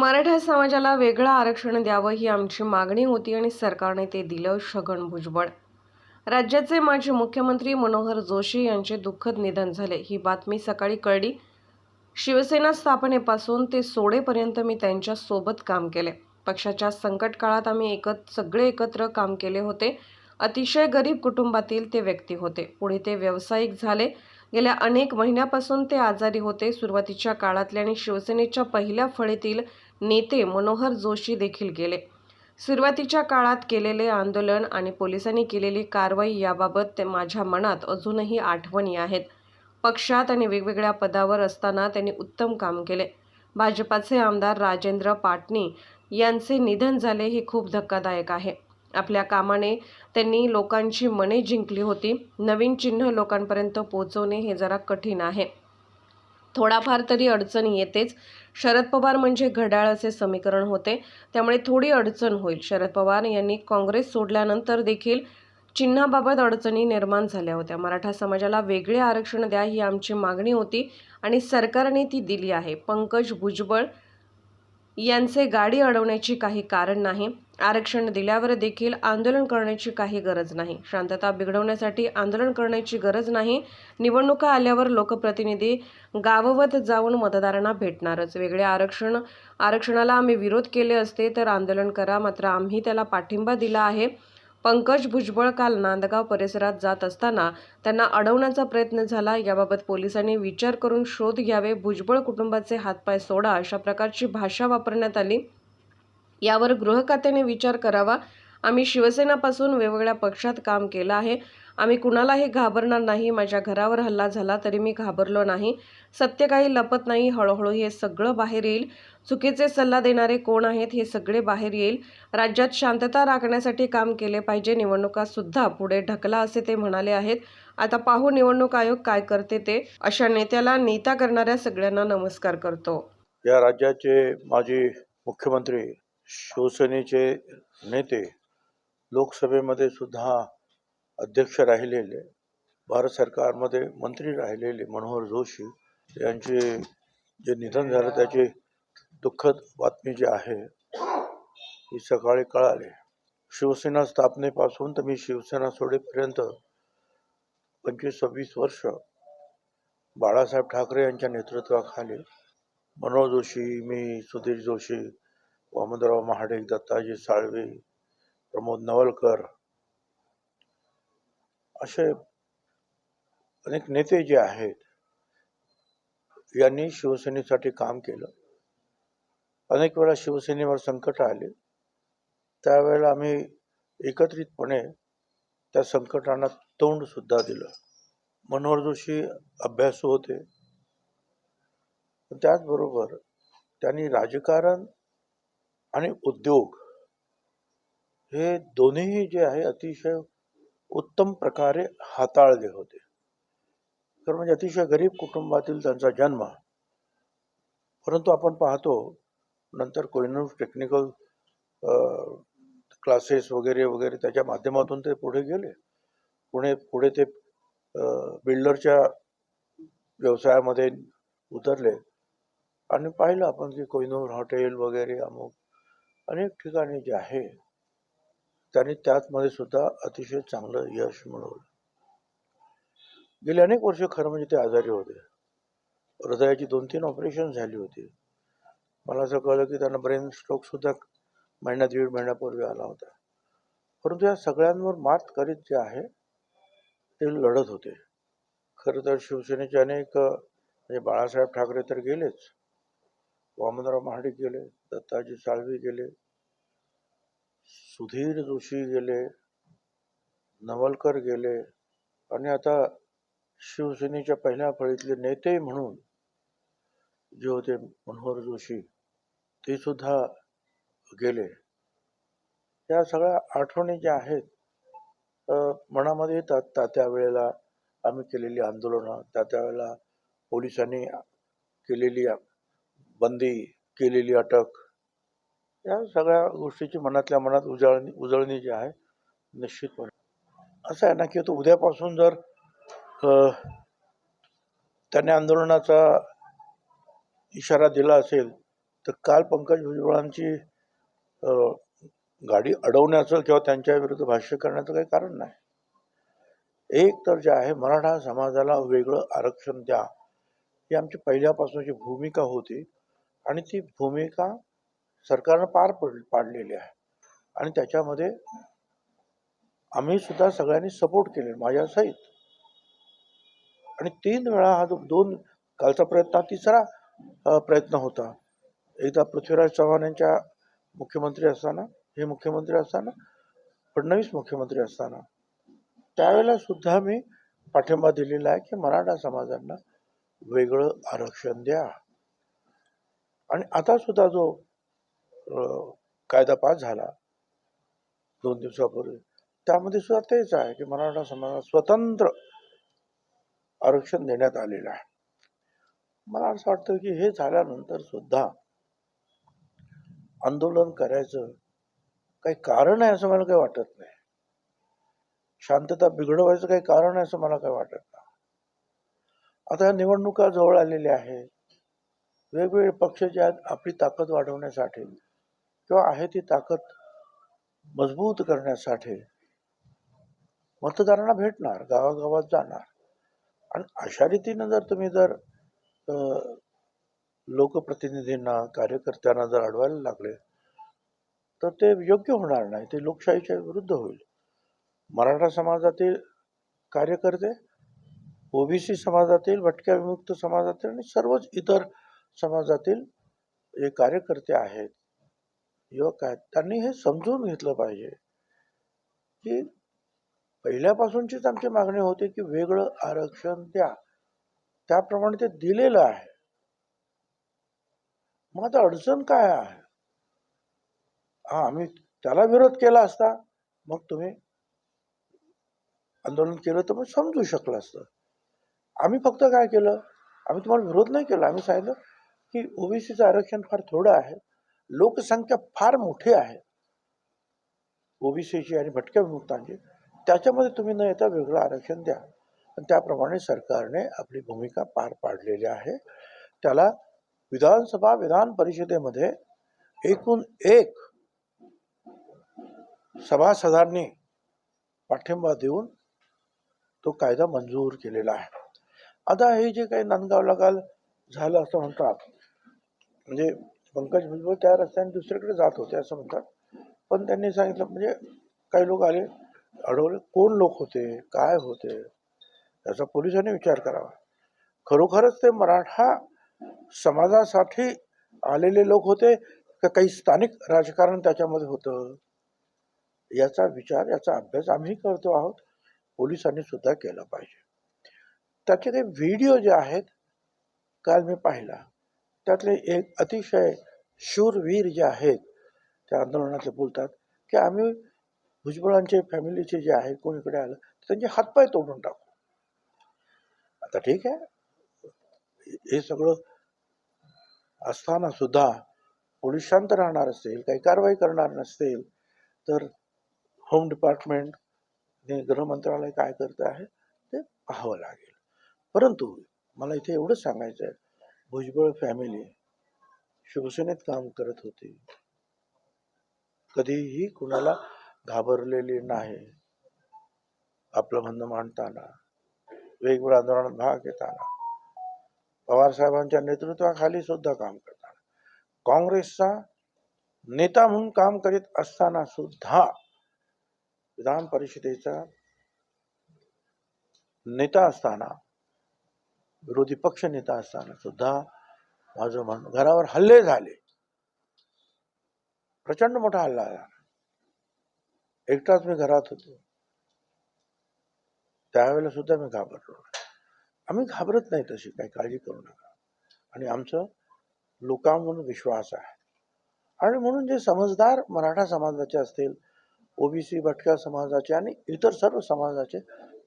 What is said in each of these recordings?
मराठा समाजाला वेगळं आरक्षण द्यावं ही आमची मागणी होती आणि सरकारने ते दिलं छगन भुजबळ. राज्याचे माजी मुख्यमंत्री मनोहर जोशी यांचे दुःखद निधन झाले. ही बातमी सकाळी कळली. शिवसेना स्थापनेपासून ते सोडेपर्यंत मी त्यांच्यासोबत काम केले. पक्षाच्या संकट काळात आम्ही एकत सगळे एकत्र काम केले होते. अतिशय गरीब कुटुंबातील ते व्यक्ती होते. पुढे ते व्यावसायिक झाले. गेल्या अनेक महिन्यापासून ते आजारी होते. सुरुवातीच्या काळातले आणि शिवसेनेच्या पहिल्या फळीतील नेते मनोहर जोशी देखील गेले. सुरुवातीच्या काळात केलेले आंदोलन आणि पोलिसांनी केलेली कारवाई याबाबत ते माझ्या मनात अजूनही आठवणी आहेत. पक्षात आणि वेगवेगळ्या पदावर असताना त्यांनी उत्तम काम केले. भाजपाचे आमदार राजेंद्र पाटणी यांचे निधन झाले हे खूप धक्कादायक आहे. आपल्या कामाने त्यांनी लोकांची मने जिंकली होती. नवीन चिन्ह लोकांपर्यंत पोहोचवणे हे जरा कठीण आहे. थोडाफार तरी अडचण येतेच. शरद पवार म्हणजे घड्याळ असे समीकरण होते. त्यामुळे थोडी अडचण होईल. शरद पवार यांनी काँग्रेस सोडल्यानंतर देखील चिन्हाबाबत अडचणी निर्माण झाल्या होत्या. मराठा समाजाला वेगळे आरक्षण द्या ही आमची मागणी होती आणि सरकारने ती दिली आहे. पंकज भुजबळ यांचे गाडी अडवण्याची काही कारण नाही. आरक्षण दिल्यावर देखील आंदोलन करण्याची काही गरज नाही. शांतता बिघडवण्यासाठी आंदोलन करण्याची गरज नाही. निवडणुका आल्यावर लोकप्रतिनिधी गाववत जाऊन मतदारांना भेटणारच. वेगळे आरक्षण आरक्षणाला आम्ही विरोध केले असते तर आंदोलन करा मात्र आम्ही त्याला पाठिंबा दिला आहे. पंकज भुजबळ काल नांदगाव परिसरात जात असताना त्यांना अडवण्याचा प्रयत्न झाला. याबाबत पोलिसांनी विचार करून शोध घ्यावे भुजबळ कुटुंबाचे हातपाय सोडा अशा प्रकारची भाषा वापरण्यात आली. यावर गृहखात्याने विचार करावा. आम्ही शिवसेनापासून वेगवेगळ्या पक्षात काम केलं आहे. आम्ही कुणालाही घाबरणार नाही. माझ्या घरावर हल्ला झाला तरी मी घाबरलो नाही. सत्य काही लपत नाही. हळूहळू हे सगळं बाहेर येईल. चुकीचे सल्ला देणारे कोण आहेत हे सगळे बाहेर येईल. राज्यात शांतता राखण्यासाठी काम केले पाहिजे. निवडणुकासुद्धा पुढे ढकला असे ते म्हणाले आहेत. आता पाहू निवडणूक आयोग काय करते ते. अशा नेत्याला नेता करणाऱ्या सगळ्यांना नमस्कार करतो. या राज्याचे माजी मुख्यमंत्री शिवसेनेचे नेते लोकसभेमध्ये सुद्धा अध्यक्ष राहिलेले भारत सरकारमध्ये मंत्री राहिलेले मनोहर जोशी यांचे जे निधन झालं त्याची दुःखद बातमी जी आहे ही सकाळी कळाली. शिवसेना स्थापनेपासून तर मी शिवसेना सोडेपर्यंत पंचवीस सव्वीस वर्ष बाळासाहेब ठाकरे यांच्या नेतृत्वाखाली मनोहर जोशी मी सुधीर जोशी वामनराव महाडिक दत्ताजी साळवे प्रमोद नवलकर असे अनेक नेते जे आहेत यांनी शिवसेनेसाठी काम केलं. अनेक वेळा शिवसेनेवर संकट आले. त्यावेळेला आम्ही एकत्रितपणे त्या संकटांना तोंड सुद्धा दिलं. मनोहर जोशी अभ्यासू होते. पण त्याचबरोबर त्यांनी राजकारण आणि उद्योग हे दोन्ही जे आहे अतिशय उत्तम प्रकारे हाताळले होते. तर म्हणजे अतिशय गरीब कुटुंबातील त्यांचा जन्म परंतु आपण पाहतो नंतर कोहिनूर टेक्निकल क्लासेस वगैरे वगैरे त्याच्या माध्यमातून ते पुढे गेले. पुणे पुढे ते बिल्डरच्या व्यवसायामध्ये उतरले. आणि पाहिलं आपण की कोहिनूर हॉटेल वगैरे अमुक अनेक ठिकाणी जे आहे त्यांनी त्याचमध्ये सुद्धा अतिशय चांगलं यश मिळवलं. गेली अनेक वर्ष खरं म्हणजे ते आजारी होते. हृदयाची दोन तीन ऑपरेशन झाली होती. मला असं कळलं की त्यांना ब्रेन स्ट्रोक सुद्धा महिना दीड महिन्यापूर्वी आला होता. परंतु या सगळ्यांवर मात करीत जे आहे ते लढत होते. खरं तर शिवसेनेचे अनेक म्हणजे बाळासाहेब ठाकरे तर गेलेच. वामनराव महाडिक गेले दत्ताजी साळवी गेले सुधीर जोशी गेले नवलकर गेले आणि आता शिवसेनेच्या पहिल्या फळीतले नेते म्हणून जे होते मनोहर जोशी ते सुद्धा गेले. या सगळ्या आठवणी ज्या आहेत मनामध्ये येतात. त्या त्या वेळेला आम्ही केलेली आंदोलनं त्या त्यावेळेला पोलिसांनी केलेली बंदी केलेली अटक या सगळ्या गोष्टीची मनातल्या मनात उजळणी उजळणी जी आहे निश्चितपणे. असं आहे ना की तो उद्यापासून जर त्याने आंदोलनाचा इशारा दिला असेल तर काल पंकज भुजबळांची गाडी अडवण्याचं किंवा त्यांच्या विरुद्ध भाष्य करण्याचं काही कारण नाही. एक तर जे आहे मराठा समाजाला वेगळं आरक्षण द्या ही आमची पहिल्यापासूनची भूमिका होती. आणि ती भूमिका सरकारनं पार पड पाडलेली आहे. आणि त्याच्यामध्ये आम्ही सुद्धा सगळ्यांनी सपोर्ट केले माझ्या सहित आणि तीन वेळा हा दोन कालचा प्रयत्न तिसरा प्रयत्न होता. एकदा पृथ्वीराज चव्हाण यांच्या मुख्यमंत्री असताना हे मुख्यमंत्री असताना फडणवीस मुख्यमंत्री असताना त्यावेळेला सुद्धा मी पाठिंबा दिलेला आहे की मराठा समाजांना वेगळं आरक्षण द्या. आणि आता सुद्धा जो कायदा पास झाला दोन दिवसापूर्वी त्यामध्ये सुद्धा तेच आहे की मराठा समाजाला स्वतंत्र आरक्षण देण्यात आलेलं आहे. मला असं वाटतं की हे झाल्यानंतर सुद्धा आंदोलन करायचं काही कारण आहे असं मला काही वाटत नाही. शांतता बिघडवायचं काही कारण आहे असं मला काही वाटत नाही. आता या निवडणुका जवळ आलेल्या आहेत. वेगवेगळे पक्ष जे आहेत आपली ताकद वाढवण्यासाठी किंवा आहे ती ताकद मजबूत करण्यासाठी मतदारांना भेटणार गावागावात जाणार. आणि अशा रीतीनं जर तुम्ही जर लोकप्रतिनिधींना कार्यकर्त्यांना जर अडवायला लागले तर ते योग्य होणार नाही ते लोकशाहीच्या विरुद्ध होईल. मराठा समाजातील कार्यकर्ते ओबीसी समाजातील भटक्या विमुक्त समाजातील आणि सर्वच इतर समाजातील जे कार्यकर्ते आहेत युवक आहेत त्यांनी हे समजून घेतलं पाहिजे की पहिल्यापासूनचीच आमची मागणी होती की वेगळं आरक्षण द्या. त्याप्रमाणे ते दिलेलं आहे. मग आता अडचण काय आहे? हा आम्ही त्याला विरोध केला असता मग तुम्ही आंदोलन केलं तर मग समजू शकलं असतं. आम्ही फक्त काय केलं? आम्ही तुम्हाला विरोध नाही केला. आम्ही सांगितलं की ओबीसीचं आरक्षण फार थोडं आहे. लोकसंख्या फार मोठी आहे. ओबीसीची आणि भटक्या विमुक्तांची. त्याच्यामध्ये तुम्ही न येता वेगळं आरक्षण द्या. आणि त्याप्रमाणे सरकारने आपली भूमिका पार पाडलेली आहे. त्याला विधानसभा विधान परिषदेमध्ये एकूण एक सभासदांनी पाठिंबा देऊन तो कायदा मंजूर केलेला आहे. आता हे जे काही नांदगावला काल झालं असं म्हणतात म्हणजे पंकज भुजबळ त्या रस्त्याने दुसरीकडे जात होते असं म्हणतात. पण त्यांनी सांगितलं म्हणजे काही लोक आले अडवले कोण लोक होते काय होते याचा पोलिसांनी विचार करावा. खरोखरच ते मराठा समाजासाठी आलेले लोक होते का काही स्थानिक राजकारण त्याच्यामध्ये होतं? याचा विचार याचा अभ्यास आम्ही करतो आहोत. पोलिसांनी सुद्धा केला पाहिजे. त्याचे काही व्हिडिओ जे आहेत काल मी पाहिला. त्यातले एक अतिशय शूरवीर जे आहेत त्या आंदोलनातले बोलतात की आम्ही भुजबळांचे फॅमिलीचे जे आहे कोण इकडे आलं त्यांचे हातपाय तोडून टाकू. आता ठीक आहे. हे सगळं असताना सुद्धा पोलीस शांत राहणार असेल काही कारवाई करणार नसतील तर होम डिपार्टमेंट गृहमंत्रालय गृह मंत्रालय काय करतं आहे ते पाहावं लागेल. परंतु मला इथे एवढंच सांगायचं आहे भुजबळ फॅमिली शिवसेनेत काम करत होती. कधीही कुणाला घाबरलेली नाही. आपलं म्हणणं मांडताना वेगवेगळ्या आंदोलनात भाग घेताना पवार साहेबांच्या नेतृत्वाखाली सुद्धा काम करताना काँग्रेसचा नेता म्हणून काम करीत असताना सुद्धा विधान परिषदेचा नेता असताना विरोधी पक्ष नेता असताना सुद्धा माझं म्हण घरावर हल्ले झाले. प्रचंड मोठा हल्ला झाला. एकटाच मी घरात होतो. त्यावेळेला सुद्धा मी घाबरलो आम्ही घाबरत नाही तशी काही काळजी करू नका. आणि आमचं लोकांवर विश्वास आहे. आणि म्हणून जे समजदार मराठा समाजाचे असतील ओबीसी भटक्या समाजाचे आणि इतर सर्व समाजाचे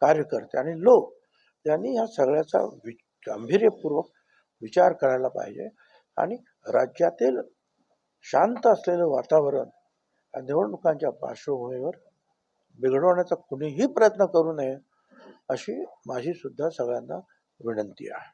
कार्यकर्ते आणि लोक यांनी या सगळ्याचा वि गांभीर्यपूर्वक विचार करायला पाहिजे. आणि राज्यातील शांत असलेलं वातावरण या निवडणुकांच्या पार्श्वभूमीवर बिघडवण्याचा कुणीही प्रयत्न करू नये अशी माझी सुद्धा सगळ्यांना विनंती आहे.